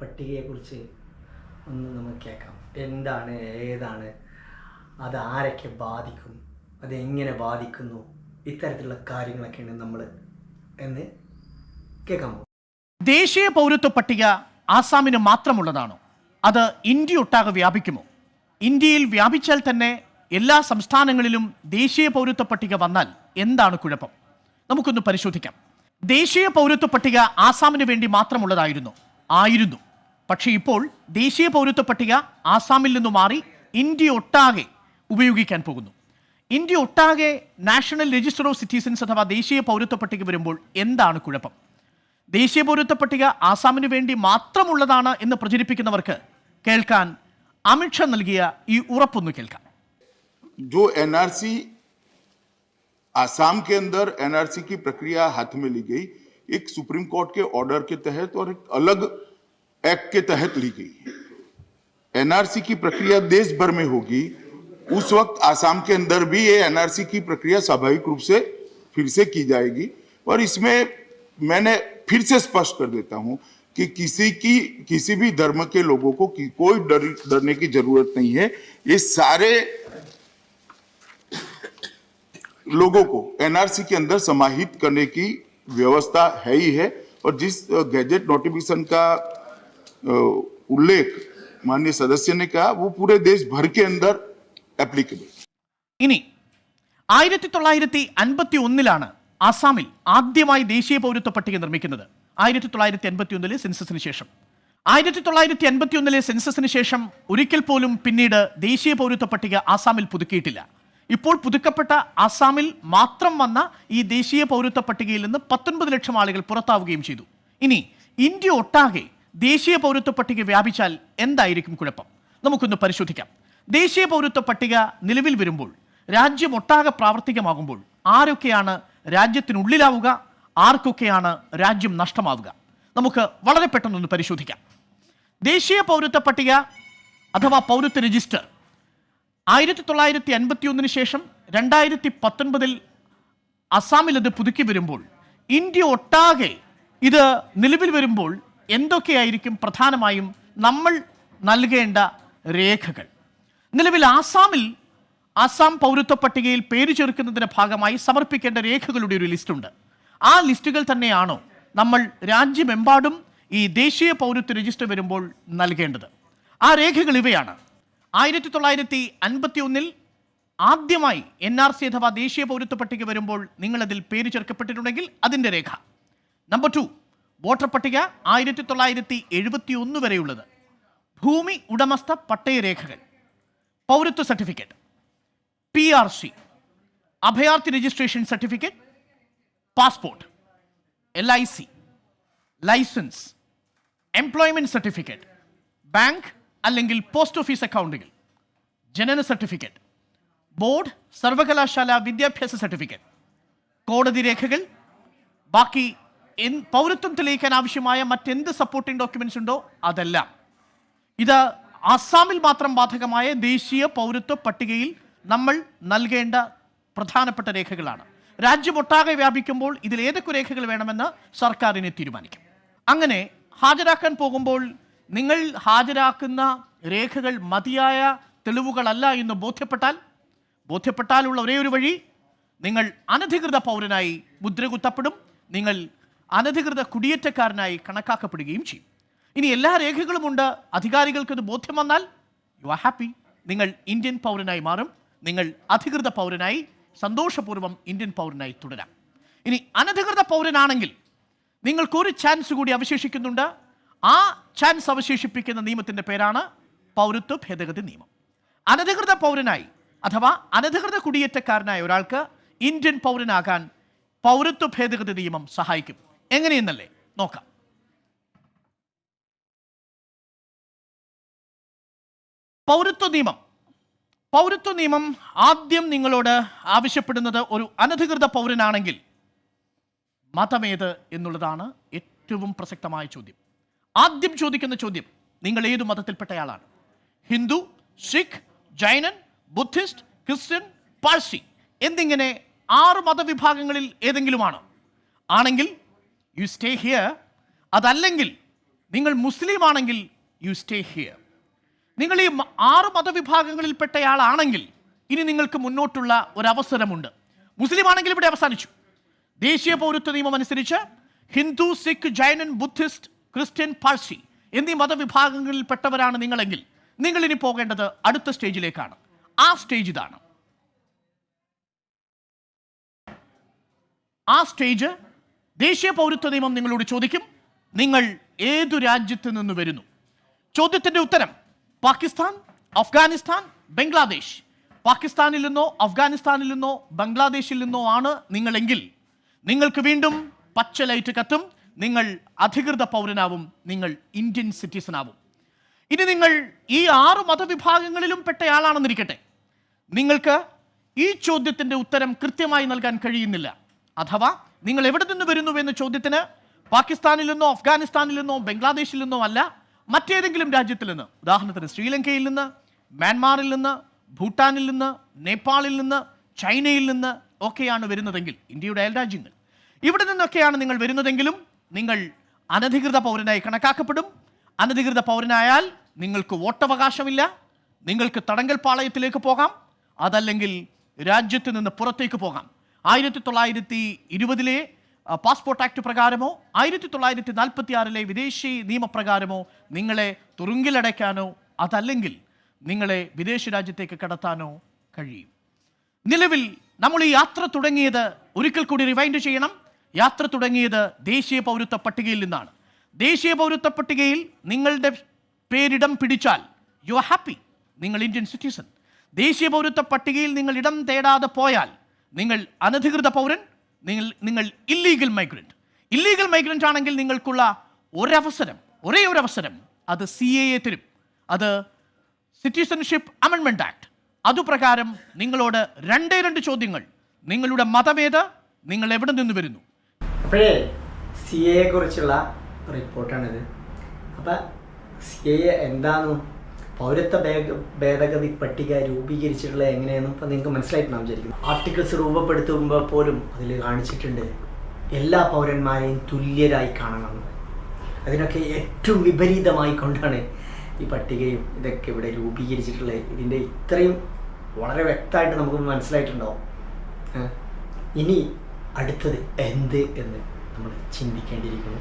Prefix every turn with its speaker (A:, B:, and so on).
A: പട്ടികയെക്കുറിച്ച് ഒന്ന് നമുക്ക് കേൾക്കാം. എന്താണ് ഏതാണ് അത് ആരൊക്കെ ബാധിക്കും അതെങ്ങനെ ബാധിക്കുന്നു ഇത്തരത്തിലുള്ള കാര്യങ്ങളൊക്കെയാണ് നമ്മൾ എന്ന് കേൾക്കാൻ പോകും
B: ദേശീയ പൗരത്വ പട്ടിക ആസാമിന് മാത്രമുള്ളതാണോ? അത് ഇന്ത്യ ഒട്ടാകെ വ്യാപിക്കുമോ? ഇന്ത്യയിൽ വ്യാപിച്ചാൽ തന്നെ എല്ലാ സംസ്ഥാനങ്ങളിലും ദേശീയ പൗരത്വ പട്ടിക വന്നാൽ എന്താണ് കുഴപ്പം? നമുക്കൊന്ന് പരിശോധിക്കാം. ദേശീയ പൗരത്വ പട്ടിക ആസാമിന് വേണ്ടി മാത്രമുള്ളതായിരുന്നു ആയിരുന്നു. പക്ഷേ ഇപ്പോൾ ദേശീയ പൗരത്വ പട്ടിക ആസാമിൽ നിന്ന് മാറി ഇന്ത്യ ഒട്ടാകെ ഉപയോഗിക്കാൻ പോകുന്നു ഇന്ത്യ ഒട്ടാകെ നാഷണൽ രജിസ്റ്റർ ഓഫ് സിറ്റിസൺസ് അഥവാ ദേശീയ പൗരത്വ പട്ടിക വരുമ്പോൾ എന്താണ് കുഴപ്പം ദേശീയ പൗരത്വ പട്ടിക ആസാമിന് വേണ്ടി മാത്രമുള്ളതാണ് എന്ന് പ്രചരിപ്പിക്കുന്നവർക്ക് കേൾക്കാൻ അമിത്ഷാ നൽകിയ ഈ ഉറപ്പൊന്ന് കേൾക്കാം
C: जो एनआरसी आसाम के अंदर एनआरसी की प्रक्रिया हाथ में ली गई एक सुप्रीम कोर्ट के ऑर्डर के तहत और एक अलग एक्ट के तहत ली गई है। एनआरसी की प्रक्रिया देश भर में होगी। उस वक्त आसाम के अंदर भी ये एनआरसी की प्रक्रिया स्वाभाविक रूप से फिर से की जाएगी। और इसमें मैंने फिर से स्पष्ट कर देता हूँ कि किसी की किसी भी धर्म के लोगों को कि, कोई डर डरने की ज़रूरत नहीं है। ये सारे लोगों को एनआरसी के अंदर समाहित करने की व्यवस्था है ही है। और जिस गैजेट नोटिफिकेशन का उल्लेख माननीय सदस्य ने कहा वो पूरे देश भर के अंदर एप्लीकेबल
B: ഇനി ആയിരത്തി തൊള്ളായിരത്തി അൻപത്തി ഒന്നിലാണ് ആസാമിൽ ആദ്യമായി ദേശീയ പൗരത്വ പട്ടിക നിർമ്മിക്കുന്നത് ആയിരത്തി തൊള്ളായിരത്തി അൻപത്തി ഒന്നിലെ സെൻസസിന് ശേഷം ആയിരത്തി തൊള്ളായിരത്തി അൻപത്തി ഒന്നിലെ സെൻസസിന് ശേഷം ഒരിക്കൽ പോലും പിന്നീട് ദേശീയ പൗരത്വ പട്ടിക ആസാമിൽ പുതുക്കിയിട്ടില്ല ഇപ്പോൾ പുതുക്കപ്പെട്ട ആസാമിൽ മാത്രം വന്ന ഈ ദേശീയ പൗരത്വ പട്ടികയിൽ നിന്ന് പത്തൊൻപത് ലക്ഷം ആളുകൾ പുറത്താവുകയും ചെയ്തു ഇനി ഇന്ത്യ ഒട്ടാകെ ദേശീയ പൗരത്വ പട്ടിക വ്യാപിച്ചാൽ എന്തായിരിക്കും കുഴപ്പം? നമുക്കൊന്ന് പരിശോധിക്കാം. ദേശീയ പൗരത്വ പട്ടിക നിലവിൽ വരുമ്പോൾ രാജ്യമൊട്ടാകെ പ്രാവർത്തികമാകുമ്പോൾ ആരൊക്കെയാണ് രാജ്യത്തിനുള്ളിലാവുക ആർക്കൊക്കെയാണ് രാജ്യം നഷ്ടമാവുക? നമുക്ക് വളരെ പെട്ടെന്നൊന്ന് പരിശോധിക്കാം. ദേശീയ പൗരത്വ പട്ടിക അഥവാ പൗരത്വ രജിസ്റ്റർ ആയിരത്തി തൊള്ളായിരത്തി അൻപത്തി ഒന്നിന് ശേഷം രണ്ടായിരത്തി പത്തൊൻപതിൽ അസാമിൽ അത് പുതുക്കി വരുമ്പോൾ ഇന്ത്യ ഒട്ടാകെ ഇത് നിലവിൽ വരുമ്പോൾ എന്തൊക്കെയായിരിക്കും പ്രധാനമായും നമ്മൾ നൽകേണ്ട രേഖകൾ? നിലവിൽ ആസാമിൽ ആസാം പൗരത്വ പട്ടികയിൽ പേര് ചേർക്കുന്നതിന്റെ ഭാഗമായി സമർപ്പിക്കേണ്ട രേഖകളുടെ ഒരു ലിസ്റ്റുണ്ട്. ആ ലിസ്റ്റുകൾ തന്നെയാണോ നമ്മൾ രാജ്യമെമ്പാടും ഈ ദേശീയ പൗരത്വ രജിസ്റ്റർ വരുമ്പോൾ നൽകേണ്ടത്? ആ രേഖകൾ ഇവയാണ്. ആയിരത്തി തൊള്ളായിരത്തി അൻപത്തി ഒന്നിൽ ആദ്യമായി എൻ ആർ സി അഥവാ ദേശീയ പൗരത്വ പട്ടിക വരുമ്പോൾ നിങ്ങളതിൽ പേര് ചേർക്കപ്പെട്ടിട്ടുണ്ടെങ്കിൽ അതിന്റെ രേഖ. നമ്പർ ടു വോട്ടർ പട്ടിക ആയിരത്തി തൊള്ളായിരത്തി എഴുപത്തി ഒന്ന് വരെയുള്ളത്. ഭൂമി ഉടമസ്ഥ പട്ടയരേഖകൾ. പൗരത്വ സർട്ടിഫിക്കറ്റ്. പി ആർ സി അഭയാർത്ഥി registration certificate. Passport. L I C licence. Employment certificate. Bank അല്ലെങ്കിൽ പോസ്റ്റ് ഓഫീസ് അക്കൗണ്ടുകൾ. ജനന സർട്ടിഫിക്കറ്റ്. ബോർഡ് സർവകലാശാല വിദ്യാഭ്യാസ സർട്ടിഫിക്കറ്റ്. കോടതി രേഖകൾ. ബാക്കി പൗരത്വം തെളിയിക്കാൻ ആവശ്യമായ മറ്റെന്ത് സപ്പോർട്ടിംഗ് ഡോക്യുമെന്റ്സ് ഉണ്ടോ? അതെല്ലാം. ഇത് അസാമിൽ മാത്രം ബാധകമായ ദേശീയ പൗരത്വ പട്ടികയിൽ നമ്മൾ നൽകേണ്ട പ്രധാനപ്പെട്ട രേഖകളാണ്. രാജ്യമൊട്ടാകെ വ്യാപിക്കുമ്പോൾ ഇതിൽ ഏതൊക്കെ രേഖകൾ വേണമെന്ന് സർക്കാരിനെ തീരുമാനിക്കും. അങ്ങനെ ഹാജരാക്കാൻ പോകുമ്പോൾ നിങ്ങൾ ഹാജരാക്കുന്ന രേഖകൾ മതിയായ തെളിവുകളല്ല എന്ന് ബോധ്യപ്പെട്ടാൽ ബോധ്യപ്പെട്ടാലുള്ള ഒരേ ഒരു വഴി നിങ്ങൾ അനധികൃത പൗരനായി മുദ്രകുത്തപ്പെടും നിങ്ങൾ അനധികൃത കുടിയേറ്റക്കാരനായി കണക്കാക്കപ്പെടുകയും ചെയ്യും. ഇനി എല്ലാ രേഖകളുമുണ്ട് അധികാരികൾക്ക് ഇത് ബോധ്യം വന്നാൽ യു ആർ ഹാപ്പി നിങ്ങൾ ഇന്ത്യൻ പൗരനായി മാറും. നിങ്ങൾ അധികൃത പൗരനായി സന്തോഷപൂർവം ഇന്ത്യൻ പൗരനായി തുടരാം. ഇനി അനധികൃത പൗരനാണെങ്കിൽ നിങ്ങൾക്കൊരു ചാൻസ് കൂടി അവശേഷിക്കുന്നുണ്ട്. ആ ചാൻസ് അവശേഷിപ്പിക്കുന്ന നിയമത്തിന്റെ പേരാണ് പൗരത്വ ഭേദഗതി നിയമം. അനധികൃത പൗരനായി അഥവാ അനധികൃത കുടിയേറ്റക്കാരനായ ഒരാൾക്ക് ഇന്ത്യൻ പൗരനാകാൻ പൗരത്വ ഭേദഗതി നിയമം സഹായിക്കും. എങ്ങനെയെന്നല്ലേ? നോക്കാം. പൗരത്വ നിയമം. പൗരത്വ നിയമം ആദ്യം നിങ്ങളോട് ആവശ്യപ്പെടുന്നത് ഒരു അനധികൃത പൗരനാണെങ്കിൽ മതമേത് എന്നുള്ളതാണ് ഏറ്റവും പ്രസക്തമായ ചോദ്യം. ആദ്യം ചോദിക്കുന്ന ചോദ്യം നിങ്ങൾ ഏതു മതത്തിൽപ്പെട്ടയാളാണ്? ഹിന്ദു സിഖ് ജൈനൻ ബുദ്ധിസ്റ്റ് ക്രിസ്ത്യൻ പാഴ്സി. എന്നിങ്ങനെ ആറ് മതവിഭാഗങ്ങളിൽ ഏതെങ്കിലുമാണ്? ആണെങ്കിൽ യു സ്റ്റേ ഹിയർ അതല്ലെങ്കിൽ നിങ്ങൾ മുസ്ലിം ആണെങ്കിൽ യു സ്റ്റേ ഹിയർ നിങ്ങൾ ഈ ആറ് മതവിഭാഗങ്ങളിൽപ്പെട്ടയാളാണെങ്കിൽ ഇനി നിങ്ങൾക്ക് മുന്നോട്ടുള്ള ഒരവസരമുണ്ട്. മുസ്ലിം ആണെങ്കിൽ ഇവിടെ അവസാനിച്ചു. ദേശീയ പൗരത്വ നിയമം അനുസരിച്ച് ഹിന്ദു സിഖ് ജൈനൻ ബുദ്ധിസ്റ്റ് ക്രിസ്ത്യൻ പാഴ്സി എന്നീ മതവിഭാഗങ്ങളിൽപ്പെട്ടവരാണ് നിങ്ങളെങ്കിൽ നിങ്ങൾ ഇനി പോകേണ്ടത് അടുത്ത സ്റ്റേജിലേക്കാണ്. ആ സ്റ്റേജ് ഇതാണ്. ആ സ്റ്റേജ് ദേശീയ പൗരത്വ നിയമം നിങ്ങളോട് ചോദിക്കും നിങ്ങൾ ഏതു രാജ്യത്ത് നിന്ന് വരുന്നു? ചോദ്യത്തിന്റെ ഉത്തരം പാകിസ്ഥാൻ അഫ്ഗാനിസ്ഥാൻ ബംഗ്ലാദേശ്. പാകിസ്ഥാനിൽ നിന്നോ അഫ്ഗാനിസ്ഥാനിൽ നിന്നോ ബംഗ്ലാദേശിൽ നിന്നോ ആണ് നിങ്ങളെങ്കിൽ നിങ്ങൾക്ക് വീണ്ടും പച്ച ലൈറ്റ് കത്തും നിങ്ങൾ അധികൃത പൗരനാവും നിങ്ങൾ ഇന്ത്യൻ സിറ്റിസൺ ആവും ഇനി നിങ്ങൾ ഈ ആറ് മതവിഭാഗങ്ങളിലും പെട്ടയാളാണെന്നിരിക്കട്ടെ. നിങ്ങൾക്ക് ഈ ചോദ്യത്തിന്റെ ഉത്തരം കൃത്യമായി നൽകാൻ കഴിയുന്നില്ല. അഥവാ നിങ്ങൾ എവിടെ നിന്ന് വരുന്നു എന്ന ചോദ്യത്തിന് പാകിസ്ഥാനിൽ നിന്നോ അഫ്ഗാനിസ്ഥാനിൽ നിന്നോ ബംഗ്ലാദേശിൽ നിന്നോ അല്ല മറ്റേതെങ്കിലും രാജ്യത്തിൽ നിന്ന്. ഉദാഹരണത്തിന് ശ്രീലങ്കയിൽ നിന്ന് മ്യാൻമാറിൽ നിന്ന് ഭൂട്ടാനിൽ നിന്ന് നേപ്പാളിൽ നിന്ന് ചൈനയിൽ നിന്ന് ഒക്കെയാണ് വരുന്നതെങ്കിൽ ഇന്ത്യയുടെ അയൽ രാജ്യങ്ങൾ ഇവിടെ നിന്നൊക്കെയാണ് നിങ്ങൾ വരുന്നതെങ്കിലും നിങ്ങൾ അനധികൃത പൗരനായി കണക്കാക്കപ്പെടും. അനധികൃത പൗരനായാൽ നിങ്ങൾക്ക് വോട്ടവകാശമില്ല. നിങ്ങൾക്ക് തടങ്കൽ പാളയത്തിലേക്ക് പോകാം. അതല്ലെങ്കിൽ രാജ്യത്ത് നിന്ന് പുറത്തേക്ക് പോകാം. ആയിരത്തി തൊള്ളായിരത്തി ഇരുപതിലെ പാസ്പോർട്ട് ആക്ട് പ്രകാരമോ ആയിരത്തി തൊള്ളായിരത്തി നാൽപ്പത്തി ആറിലെ വിദേശി നിയമപ്രകാരമോ നിങ്ങളെ തുറുങ്കിലടയ്ക്കാനോ അതല്ലെങ്കിൽ നിങ്ങളെ വിദേശ രാജ്യത്തേക്ക് കടത്താനോ കഴിയും. നിലവിൽ നമ്മൾ ഈ യാത്ര തുടങ്ങിയത് ഒരിക്കൽ കൂടി റിവൈൻഡ് ചെയ്യണം. യാത്ര തുടങ്ങിയത് ദേശീയ പൗരത്വ പട്ടികയിൽ നിന്നാണ്. ദേശീയ പൗരത്വ പട്ടികയിൽ നിങ്ങളുടെ പേരിടം പിടിച്ചാൽ യു ആർ ഹാപ്പി നിങ്ങൾ ഇന്ത്യൻ സിറ്റിസൺ ദേശീയ പൗരത്വ പട്ടികയിൽ നിങ്ങൾ ഇടം തേടാതെ പോയാൽ നിങ്ങൾ അനധികൃത പൗരൻ നിങ്ങൾ നിങ്ങൾ ഇല്ലീഗൽ മൈഗ്രന്റ് ഇല്ലീഗൽ മൈഗ്രന്റ് ആണെങ്കിൽ നിങ്ങൾക്കുള്ള ഒരവസരം ഒരേ ഒരു അവസരം അത് സി എ എ തരും. അത് സിറ്റിസൺഷിപ്പ് അമെൻമെന്റ് ആക്ട് അതുപ്രകാരം നിങ്ങളോട് രണ്ടേ രണ്ട് ചോദ്യങ്ങൾ. നിങ്ങളുടെ മതമേത് നിങ്ങൾ എവിടെ നിന്ന് വരുന്നു?
A: അപ്പോഴേ സി എയെ കുറിച്ചുള്ള റിപ്പോർട്ടാണിത്. അപ്പം സി എ എന്താണെന്നും പൗരത്വ ഭേദ ഭേദഗതി പട്ടിക രൂപീകരിച്ചിട്ടുള്ള എങ്ങനെയാണെന്ന് ഇപ്പം നിങ്ങൾക്ക് മനസ്സിലായിട്ടുണ്ടാവും വിചാരിക്കുന്നു. ആർട്ടിക്കിൾസ് രൂപപ്പെടുത്തുമ്പോൾ പോലും അതിൽ കാണിച്ചിട്ടുണ്ട് എല്ലാ പൗരന്മാരെയും തുല്യരായി കാണണം. അതിനൊക്കെ ഏറ്റവും വിപരീതമായി കൊണ്ടാണ് ഈ പട്ടികയും ഇതൊക്കെ ഇവിടെ രൂപീകരിച്ചിട്ടുള്ളത് ഇതിന്റെ ഇത്രയും വളരെ വ്യക്തമായിട്ട് നമുക്ക് മനസ്സിലായിട്ടുണ്ടാവും. ഇനി അടുത്തത് എന്ത് എന്ന് നമ്മൾ ചിന്തിക്കേണ്ടിയിരിക്കുന്നു.